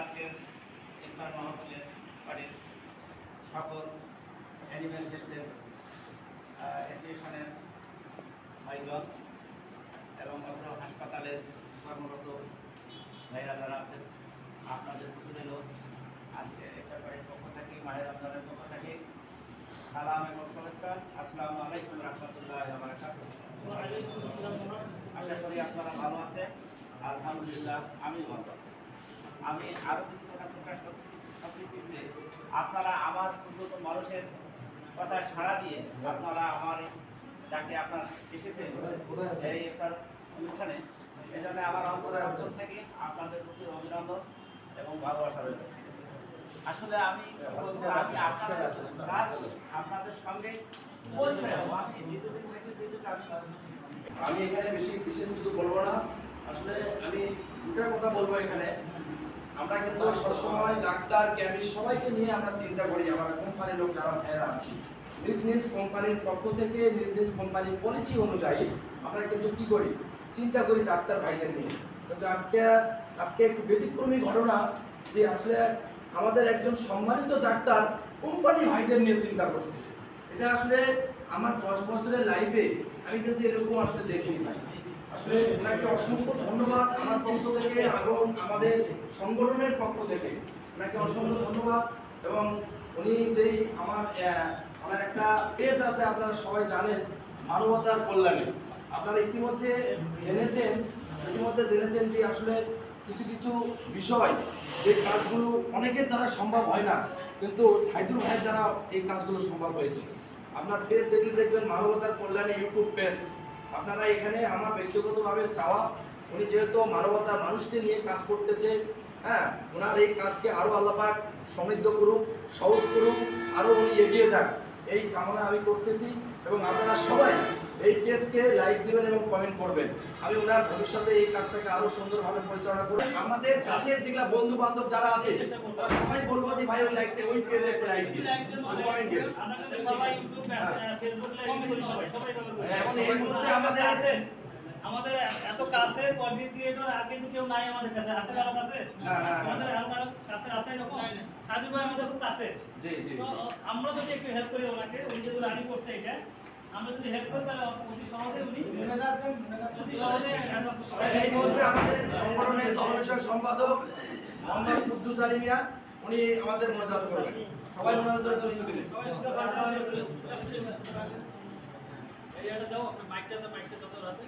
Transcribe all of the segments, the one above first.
আজকের ইফতার মাহফিলের বাড়ির সকল অ্যানিম্যাল হেলথের অ্যাসোসিয়েশনের ভাইগণ এবং অত্র হাসপাতালের কর্মরত ভাইরা যারা আছেন আপনাদের প্রতিদিনও আজকে একটা বাড়ির পক্ষ থেকে মায়ের রমজানের পক্ষ থেকে সালাম এবং শুভেচ্ছা। আসসালামু আলাইকুম রহমতুল্লাহ আশা করি আপনারা ভালো আছেন। আলহামদুলিল্লাহ আমি ভালো আছি। আমি আরও কিছু কথা প্রকাশ করতে করতেছি যে আপনারা আমার উন্নত মানুষের কথা সাড়া দিয়ে আপনারা আমার যাকে আপনারা এসেছেন এই তার অনুষ্ঠানে এই জন্য আমার অন্তর থেকে আপনাদের প্রতি অভিনন্দন এবং ভালোবাসা রইল। আসলে আমি আমি আপনাদের কাজ আপনাদের সঙ্গে আমি এখানে বেশি বিশেষ কিছু বলব না। আসলে আমি দুটা কথা বলব এখানে। আমরা কিন্তু সবসময় ডাক্তার ক্যামিস্ট সবাইকে নিয়ে আমরা চিন্তা করি, আমার কোম্পানির লোক যারা ভাইয়েরা আছি। নিজ নিজ কোম্পানির পক্ষ থেকে নিজ নিজ কোম্পানির পলিসি অনুযায়ী আমরা কিন্তু কি করি? চিন্তা করি ডাক্তার ভাইদের নিয়ে। কিন্তু আজকে আজকে একটু ব্যতিক্রমী ঘটনা যে আসলে আমাদের একজন সম্মানিত ডাক্তার কোম্পানি ভাইদের নিয়ে চিন্তা করছে। এটা আসলে আমার দশ বছরের লাইফে আমি কিন্তু এরকম আসলে দেখিনি ভাই। আসলে ওনাকে অসংখ্য ধন্যবাদ আমার পক্ষ থেকে এবং আমাদের সংগঠনের পক্ষ থেকে। ওনাকে অসংখ্য ধন্যবাদ এবং উনি যেই আমার আমার একটা পেজ আছে, আপনারা সবাই জানেন, মানবতার কল্যাণে। আপনারা ইতিমধ্যে জেনেছেন ইতিমধ্যে জেনেছেন যে আসলে কিছু কিছু বিষয়, যে কাজগুলো অনেকের দ্বারা সম্ভব হয় না, কিন্তু সাইদুর ভাইয়ের দ্বারা এই কাজগুলো সম্ভব হয়েছে। আপনার পেজ দেখলে দেখবেন মানবতার কল্যাণে ইউটিউব পেজ। আপনারা এখানে আমার ব্যক্তিগতভাবে চাওয়া উনি যেহেতু মানবতার মানুষকে নিয়ে কাজ করতেছে হ্যাঁ ওনার এই কাজকে আরও আল্লাপাক সমৃদ্ধ করুক সহজ করুক আরও উনি এগিয়ে যাক এই কামনা আমি করতেছি এবং আপনারা সবাই এই পেজকে লাইক দিবেন এবং কমেন্ট করবেন। আমি ওনার ভবিষ্যতে এই কাজটাকে আরও সুন্দরভাবে পরিচালনা করব। আমাদের কাছের যেগুলা বন্ধু বান্ধব যারা আছে তারা সবাই বলব যে ভাই ওই লাইকটা ওই পেজে একটা লাইক দিন। কমেন্ট দিন এখন এই মুহূর্তে আমাদের আছে আমাদের এত কাছে কন্টেন্ট আর কিন্তু কেউ নাই আমাদের কাছে। আছে কারও কাছে না, না, না। আমাদের আর কারও কাছে আছে এরকম? সাজু ভাই আমাদের খুব কাছে। জি জি আমরা যদি একটু হেল্প করি ওনাকে উনি যেগুলো রানিং করছে এটা আমরা যদি হেল্প করি তাহলে অতি সহজে উনি অতি সহজে এই মুহূর্তে আমাদের সংগঠনের ধর্মেশ্বর সম্পাদক মোহাম্মদ কুদ্দুস আলী মিয়া উনি আমাদের মনোজাত করবেন। সবাই মনোজাত প্রস্তুতি দাও আপনার মাইকটা তো মাইকটা কত আছে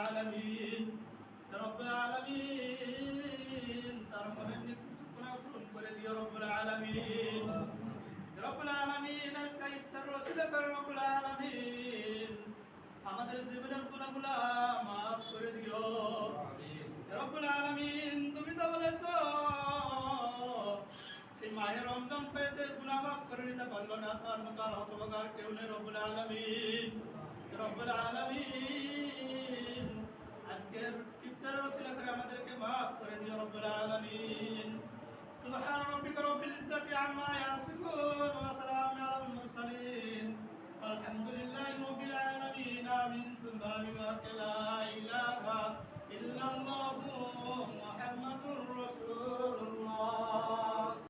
রব্বুল আলামিন রব্বুল তার দিও রব্বুল আলামিন। রব্বুল আলামিন, আজকে ইফতার রসিলা রব্বুল আলামিন, আমাদের জীবনের গুণাগুলা মাফ করে দিও। রব্বুল আলামিন, তুমি তো বলেছ, এই মাহের রমজান পেয়েছে গুনাহ মাফ করে নিতে পারল না, তার মতো আর হতভাগার কেউ নেই রব্বুল আলামিন। রব্বুল আলামিন